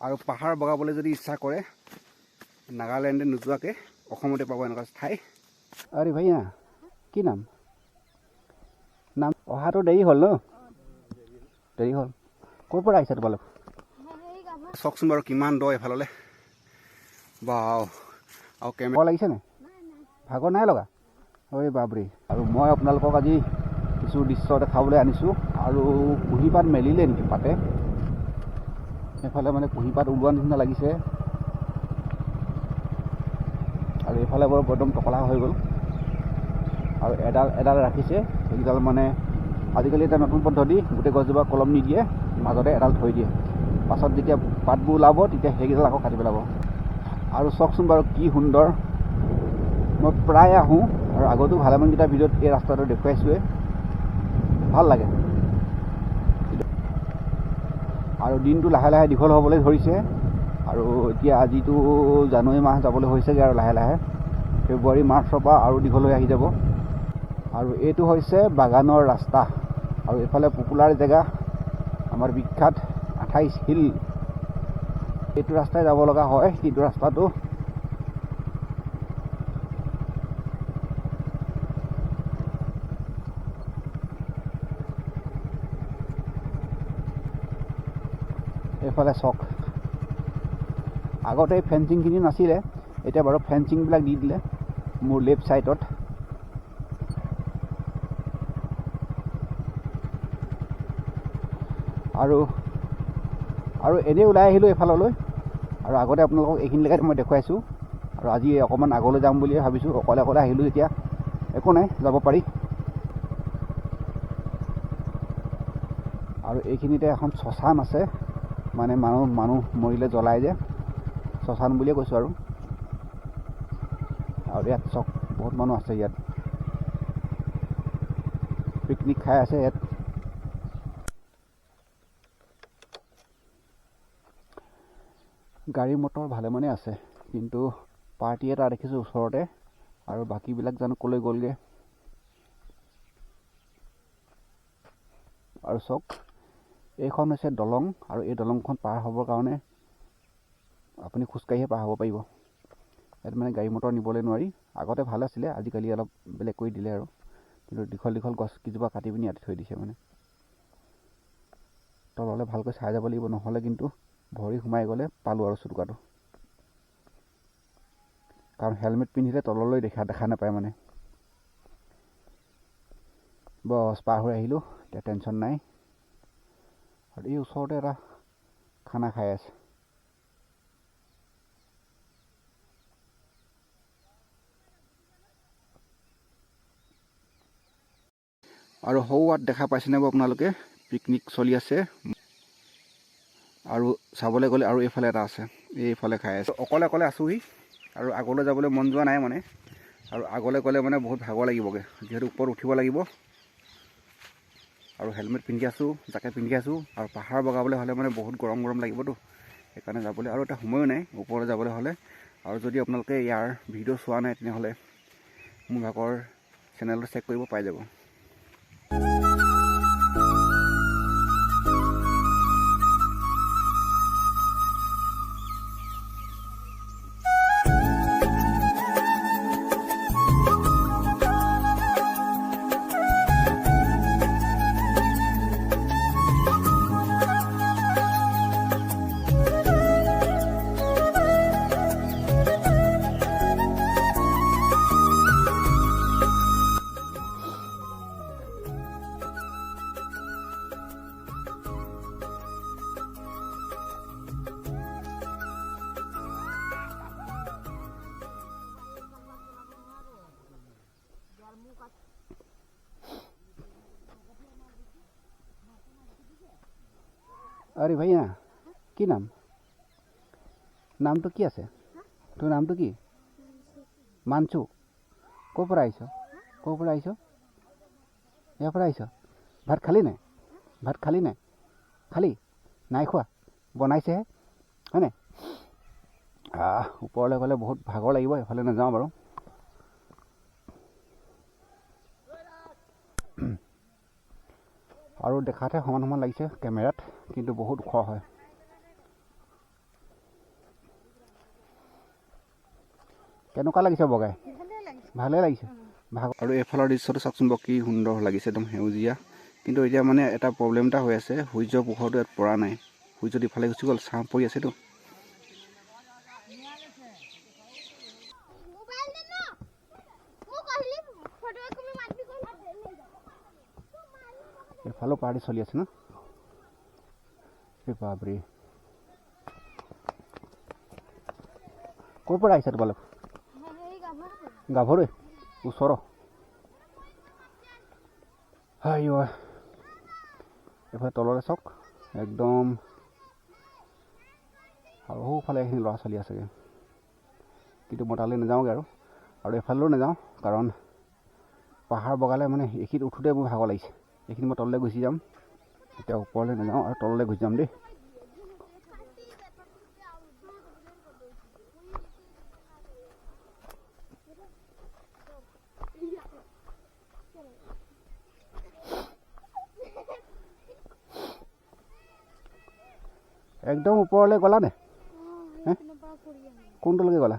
আৰু পাহাৰ বগাবলৈ যদি ইচ্ছা কৰে নাগালেণ্ডে নোযোৱাকৈ অসমতে পাব এনেকুৱা ঠাই। আৰে ভাইয়া কি নাম? নাম অহাটো দেৰি হ'ল ন? দেৰি হ'ল। ক'ৰ পৰা আহিছা তোমালোক? চাওকচোন বাৰু কিমান দ এফাললৈ বা আৰু কেমেৰা লাগিছে নাই ভাগৰ নাই লগা? ঐ বাবৰি আৰু মই আপোনালোকক আজি কিছু দৃশ্য দেখাবলৈ আনিছোঁ। আৰু কুঁহিপাত মেলিলে নেকি পাতে? সেইফালে মানে কুঁহিপাত ওলোৱা নিচিনা লাগিছে। আৰু এইফালে বাৰু একদম টকলা হৈ গ'ল। আৰু এডাল এডাল ৰাখিছে। সেইকেইডাল মানে আজিকালি এটা নতুন পদ্ধতি গোটেই গছজোপা কলম নিদিয়ে মাজতে এডাল থৈ দিয়ে। পাছত যেতিয়া পাতবোৰ ওলাব তেতিয়া সেইকেইডাল আকৌ কাটি পেলাব। আৰু চাওকচোন বাৰু কি সুন্দৰ। মই প্ৰায় আহোঁ আৰু আগতো ভালেমানকেইটা ভিডিঅ'ত এই ৰাস্তাটো দেখুৱাইছোৱে। ভাল লাগে। আৰু দিনটো লাহে লাহে দীঘল হ'বলৈ ধৰিছে। আৰু এতিয়া আজিতো জানুৱাৰী মাহ যাবলৈ হৈছেগৈ আৰু লাহে লাহে। ফেব্ৰুৱাৰী মাৰ্চৰ পৰা আৰু দীঘল হৈ আহি যাব। আৰু এইটো হৈছে বাগানৰ ৰাস্তা। আৰু এইফালে পপুলাৰ জেগা। আমাৰ বিখ্যাত আঠাইছ হিল। এইটো ৰাস্তাই যাব লগা হয়। কিন্তু ৰাস্তাটো এইফালে চক আগতে এই ফেঞ্চিংখিনি নাছিলে এতিয়া বাৰু ফেঞ্চিংবিলাক দি দিলে মোৰ লেফ্ট ছাইডত আৰু আৰু এনেই ওলাই আহিলোঁ এইফাললৈ আৰু আগতে আপোনালোকক এইখিনিলৈকে মই দেখুৱাইছোঁ আৰু আজি অকণমান আগলৈ যাম বুলিয়ে ভাবিছোঁ অকলে অকলে আহিলোঁ যেতিয়া একো নাই যাব পাৰি। আৰু এইখিনিতে এখন শ্মশান আছে। মানে মানুহ মানুহ মৰিলে জ্বলাই যে শ্মশান বুলিয়ে কৈছোঁ আৰু। আৰু ইয়াত চক বহুত মানুহ আছে ইয়াত। পিকনিক খাই আছে ইয়াত। গাড়ী মটৰ ভালেমানে আছে কিন্তু পাৰ্টি এটা দেখিছোঁ ওচৰতে আৰু বাকীবিলাক জানো ক'লৈ গ'লগৈ। আৰু চাওক এইখন হৈছে দলং আৰু এই দলংখন পাৰ হ'বৰ কাৰণে আপুনি খোজকাঢ়িয়ে পাৰ হ'ব পাৰিব। ইয়াত মানে গাড়ী মটৰ নিবলৈ নোৱাৰি। আগতে ভাল আছিলে আজিকালি অলপ বেলেগ কৰি দিলে আৰু। কিন্তু দীঘল দীঘল গছ কেইজোপা কাটি পিনি ইয়াতে থৈ দিছে মানে। তললৈ ভালকৈ চাই যাব লাগিব নহ'লে কিন্তু ভৰি সোমাই গ'লে পালোঁ আৰু চুটুকাটো। কাৰণ হেলমেট পিন্ধিলে তললৈ দেখা দেখা নাপায় মানে। বছ পাৰ হৈ আহিলোঁ এতিয়া টেনশ্যন নাই। আৰু এই ওচৰতে এটা খানা খাই আছে আৰু সৌৱাত দেখা পাইছেনে বাৰু আপোনালোকে পিকনিক চলি আছে আৰু চাবলৈ গ'লে আৰু এইফালে এটা আছে এইফালে খাই আছে অকলে অকলে আছোঁহি আৰু আগলৈ যাবলৈ মন যোৱা নাই মানে আৰু আগলৈ গ'লে মানে বহুত ভাগৰ লাগিবগৈ যিহেতু ওপৰত উঠিব লাগিব আৰু হেলমেট পিন্ধি আছোঁ জেকেট পিন্ধি আছোঁ আৰু পাহাৰ বগাবলৈ হ'লে মানে বহুত গৰম গৰম লাগিবতো। সেইকাৰণে যাবলৈ আৰু এটা সময়ো নাই ওপৰলৈ যাবলৈ হ'লে। আৰু যদি আপোনালোকে ইয়াৰ ভিডিঅ' চোৱা নাই তেনেহ'লে মোৰ ভাগৰ চেনেলটো চেক কৰিব পাই যাব। আৰে ভাইয়া কি নাম? নামটো কি আছে? তোৰ নামটো কি? মানচু। ক'ৰ পৰা আহিছ ক'ৰ পৰা আহিছ ইয়াৰ পৰা আহিছ ভাত খালি নাই ভাত খালি নাই খালি? নাই খোৱা? বনাইছেহে হয়নে? ওপৰলৈ গ'লে বহুত ভাগৰ লাগিব এইফালে নাযাওঁ বাৰু। আৰু দেখাতহে সমান সমান লাগিছে কেমেৰাত। কিন্তু বহুত ওখ হয়। কেনেকুৱা লাগিছে বগাই? ভালে লাগিছে। আৰু এইফালৰ দৃশ্যটো চাওকচোন বৰ কি সুন্দৰ লাগিছে একদম সেউজীয়া। কিন্তু এতিয়া মানে এটা প্ৰব্লেম এটা হৈ আছে সূৰ্য পোহৰটো ইয়াত পৰা নাই। সূৰ্যটো ইফালে গুচি গ'ল ছাঁ পৰি আছেতো। এফালেও পাৰ্টি চলি আছে ন? এই বাপৰে ক'ৰ পৰা আহিছে তোমালোক? গাভৰুৱে? ওচৰ হাই এইফালে তললৈ চাওক। একদম আৰু সৌফালে এইখিনি ল'ৰা ছোৱালী আছেগৈ। কিন্তু মই তালৈ নাযাওঁগৈ আৰু। আৰু এইফালেও নাযাওঁ কাৰণ পাহাৰ বগালে মানে এইখিনিত উঠোঁতে মোৰ ভাগৰ লাগিছে। এইখিনি মই তললৈ গুচি যাম। এতিয়া ওপৰলৈ নাযাওঁ আৰু তললৈ গুচি যাম দেই। একদম ওপৰলৈ গ'লা নে? কোনটোলৈকে গ'লা?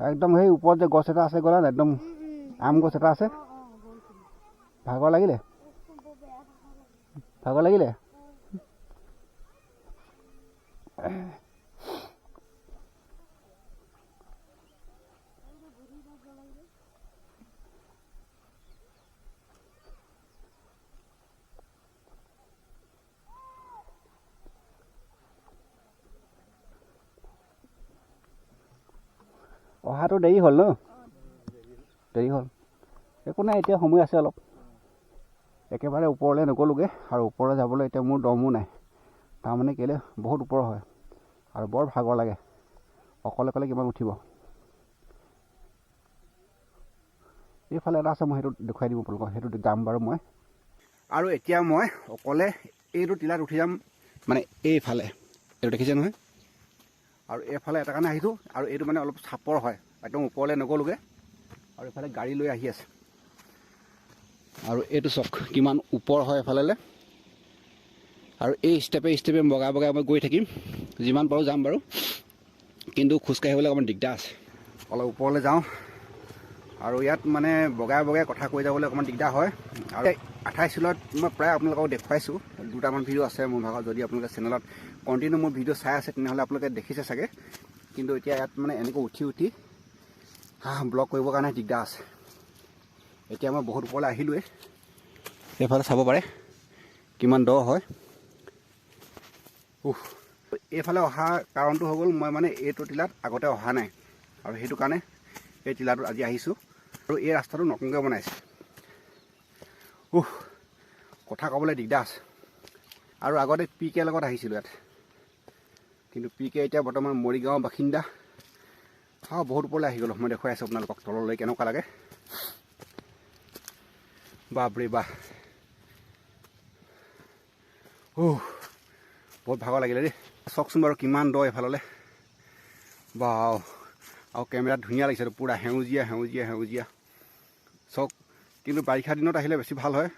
একদম সেই ওপৰত যে গছ এটা আছে গ'লা নে? একদম আম গছ এটা আছে? ভাগৰ লাগিলে? ভাগৰ লাগিলে। অহাটো দেৰি হ'ল ন? দেৰি হ'ল। একো নাই এতিয়া সময় আছে অলপ। একেবাৰে ওপৰলৈ নগ'লোগৈ আৰু ওপৰলৈ যাবলৈ এতিয়া মোৰ দমো নাই। তাৰমানে কেলৈ? বহুত ওপৰ হয় আৰু বৰ ভাগৰ লাগে। অকলে অকলে কিমান উঠিব? এইফালে এটা আছে মই সেইটো দেখুৱাই দিম আপোনালোকক। সেইটো যাম বাৰু মই। আৰু এতিয়া মই অকলে এইটো টিলাত উঠি যাম মানে এইফালে। এইটো দেখিছে নহয়? আৰু এইফালে এটা কাৰণে আহিছোঁ আৰু এইটো মানে অলপ চাপৰ হয় একদম ওপৰলৈ নগ'লোগৈ। আৰু এইফালে গাড়ী লৈ আহি আছে। আৰু এইটো চাওক কিমান ওপৰ হয় এফালে আৰু এই ষ্টেপে ষ্টেপে বগাই বগাই মই গৈ থাকিম যিমান পাৰোঁ যাম বাৰু। কিন্তু খোজকাঢ়িবলৈ অকণমান দিগদাৰ আছে। অলপ ওপৰলৈ যাওঁ। আৰু ইয়াত মানে বগাই বগাই কথা কৈ যাবলৈ অকণমান দিগদাৰ হয়। আৰু আঠাইছ চুলত মই প্ৰায় আপোনালোকক দেখুৱাইছোঁ দুটামান ভিডিঅ' আছে মোৰ ভাগত যদি আপোনালোকে চেনেলত কণ্টিনিউ মোৰ ভিডিঅ' চাই আছে তেনেহ'লে আপোনালোকে দেখিছে চাগে। কিন্তু এতিয়া ইয়াত মানে এনেকৈ উঠি উঠি হা ব্লগ কৰিবৰ কাৰণে দিগদাৰ আছে। এতিয়া মই বহুত ওপৰলৈ আহিলোঁৱেই। এইফালে চাব পাৰে কিমান দ হয়। উহ এইফালে অহা কাৰণটো হৈ গ'ল মই মানে এইটো টিলাত আগতে অহা নাই। আৰু সেইটো কাৰণে এই টিলাটোত আজি আহিছোঁ। আৰু এই ৰাস্তাটো নতুনকৈ বনাইছে। উহ কথা ক'বলৈ দিগদাৰ আছে। আৰু আগতে পি কে লগত আহিছিলোঁ ইয়াত। কিন্তু পি কে এতিয়া বৰ্তমান মৰিগাঁৱৰ বাসিন্দা। চাওঁ বহুত ওপৰলৈ আহি গ'লোঁ। মই দেখুৱাই আছোঁ আপোনালোকক তললৈ কেনেকুৱা লাগে। বাপৰে বাহ উহ বহুত ভাগৰ লাগিলে দেই। চাওকচোন বাৰু কিমান দ এইফাললৈ বা আৰু কেমেৰাত ধুনীয়া লাগিছে। পূৰা সেউজীয়া সেউজীয়া সেউজীয়া। কিন্তু বাৰিষা দিনত আহিলে বেছি ভাল হয়।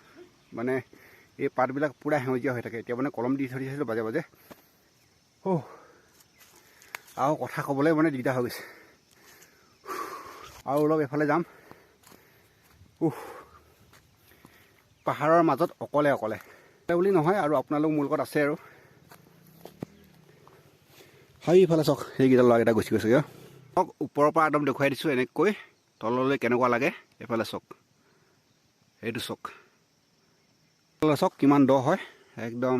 মানে এই পাতবিলাক পূৰা সেউজীয়া হৈ থাকে। এতিয়া মানে কলম দি থৈ দিছিলোঁ বাজে বাজে। অ' আৰু কথা ক'বলৈ মানে দিগদাৰ হৈ গৈছে। আৰু অলপ এইফালে যাম। উহ। পাহাৰৰ মাজত অকলে অকলে। বুলি নহয় আৰু আপোনালোক মোৰ লগত আছে আৰু। হয় ইফালে চাওক সেইকেইটা ল'ৰাকেইটা গুচি গৈছেগৈ। চাওক ওপৰৰ পৰা একদম দেখুৱাই দিছোঁ এনেকৈ। তললৈ কেনেকুৱা লাগে এইফালে চাওক। এইটো তললৈ চাওক কিমান দ হয়? একদম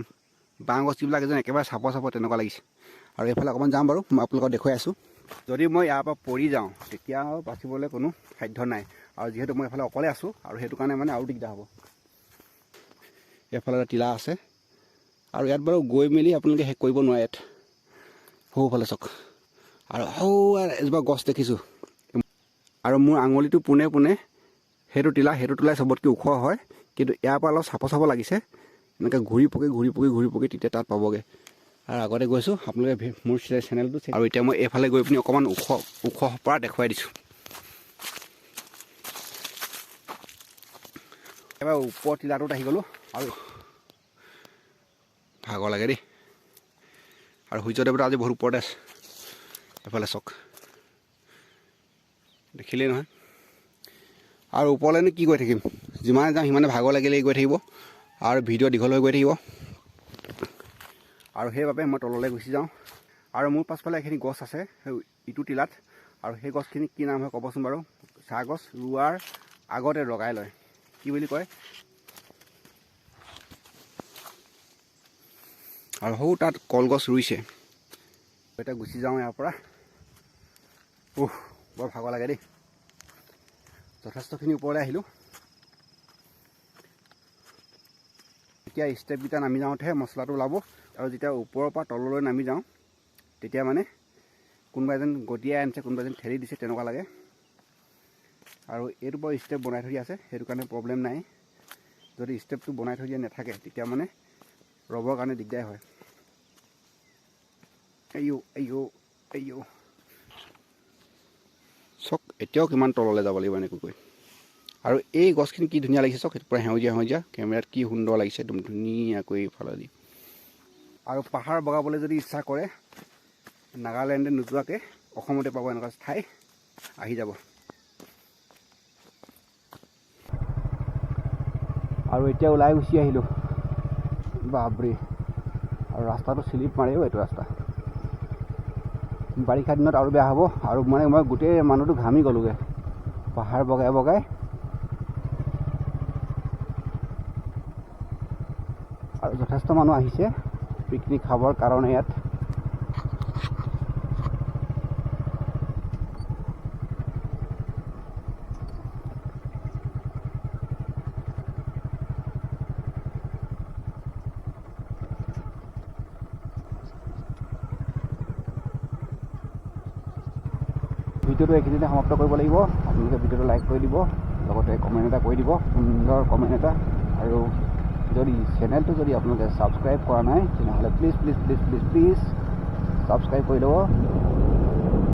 বাঁহ গছ যিবিলাক যেন একেবাৰে চাপৰ চাপৰ তেনেকুৱা লাগিছে। আৰু এইফালে অকণমান যাম বাৰু মই আপোনালোকক দেখুৱাই আছোঁ। যদি মই ইয়াৰ পৰা পৰি যাওঁ তেতিয়া আৰু বাচিবলৈ কোনো সাধ্য নাই। আৰু যিহেতু মই এইফালে অকলে আছোঁ আৰু সেইটো কাৰণে মানে আৰু দিগদাৰ হ'ব। এইফালে এটা টিলা আছে। আৰু ইয়াত বাৰু গৈ মেলি আপোনালোকে শেষ কৰিব নোৱাৰে ইয়াত। সৌফালে চাওক আৰু সৌ এজোপা গছ দেখিছোঁ। আৰু মোৰ আঙুলিটো পোনে পোনে সেইটো টিলা সেইটো টিলাই চবতকৈ ওখ হয়। কিন্তু ইয়াৰ পৰা অলপ চাপ চাপ লাগিছে। এনেকৈ ঘূৰি পকি ঘূৰি পকি ঘূৰি পকি তেতিয়া তাত পাবগৈ। আৰু আগতে গৈছোঁ আপোনালোকে মোৰ চেনেলটো আৰু এতিয়া মই এইফালে গৈ পিনি অকণমান ওখ ওখ পৰা দেখুৱাই দিছোঁ। এবাৰ ওপৰ টিলাটোত আহি গ'লোঁ আৰু ভাগৰ লাগে দেই। আৰু সূৰ্যদেৱতা আজি বহুত ওপৰতে আছে। এফালে চাওক। দেখিলেই নহয়। আৰু ওপৰলৈনো কি গৈ থাকিম? যিমানে যাম সিমানে ভাগৰ লাগিলেই গৈ থাকিব। আৰু ভিডিঅ' দীঘল হৈ গৈ থাকিব। আৰু সেইবাবে মই তললৈ গুচি যাওঁ। আৰু মোৰ পাছফালে এইখিনি গছ আছে সেই ইটো টিলাত। আৰু সেই গছখিনি কি নাম হয় ক'বচোন বাৰু? চাহ গছ ৰোৱাৰ আগতে লগাই লয়। কি বুলি কয়? আৰু সৌ তাত কলগছ ৰুইছে। এতিয়া গুচি যাওঁ ইয়াৰ পৰা। উহ বৰ ভাগৰ লাগে দেই। যথেষ্টখিনি ওপৰলৈ আহিলোঁ। এতিয়া ষ্টেপকেইটা নামি যাওঁতেহে মছলাটো ওলাব আৰু যেতিয়া ওপৰৰ পৰা তললৈ নামি যাওঁ তেতিয়া মানে কোনোবা এজন গটিয়াই আনিছে কোনোবা এজন ঠেলি দিছে তেনেকুৱা লাগে। আৰু এইটো বাৰু ষ্টেপ বনাই থৈ আছে সেইটো কাৰণে প্ৰব্লেম নাই। যদি ষ্টেপটো বনাই থৈ দিয়া নাথাকে তেতিয়া মানে ৰবৰ কাৰণে দিগদাৰ হয়। আইঅ আইঅ আইঅ এতিয়াও কিমান তললৈ যাব লাগিব এনেকৈ আৰু এই গছখিনি কি ধুনীয়া লাগিছে চাওক পূৰা সেউজীয়া সেউজীয়া। কেমেৰাত কি সুন্দৰ লাগিছে একদম ধুনীয়াকৈ ইফালেদি আৰু পাহাৰ বগাবলৈ যদি ইচ্ছা কৰে নাগালেণ্ডে নোযোৱাকৈ অসমতে পাব এনেকুৱা ঠাই আহি যাব। আৰু এতিয়া ওলাই গুচি আহিলোঁ। বাপৰে। আৰু ৰাস্তাটো শ্লিপ মাৰেও এইটো ৰাস্তা। বাৰিষা দিনত আৰু বেয়া হ'ব। আৰু মানে মই গোটেই মানুহটো ঘামি গ'লোগৈ। পাহাৰ বগাই বগাই। আৰু যথেষ্ট মানুহ আহিছে। পিকনিক খাবৰ কাৰণে ইয়াত। ভিডিঅ'টো এইখিনিতে সমাপ্ত কৰিব লাগিব। আপোনালোকে ভিডিঅ'টো লাইক কৰি দিব, লগতে কমেণ্ট এটা কৰি দিব, সুন্দৰ কমেণ্ট এটা। আৰু যদি চেনেলটো যদি আপোনালোকে ছাবস্ক্ৰাইব কৰা নাই, তেনেহ'লে please please please please please subscribe কৰি ল'ব।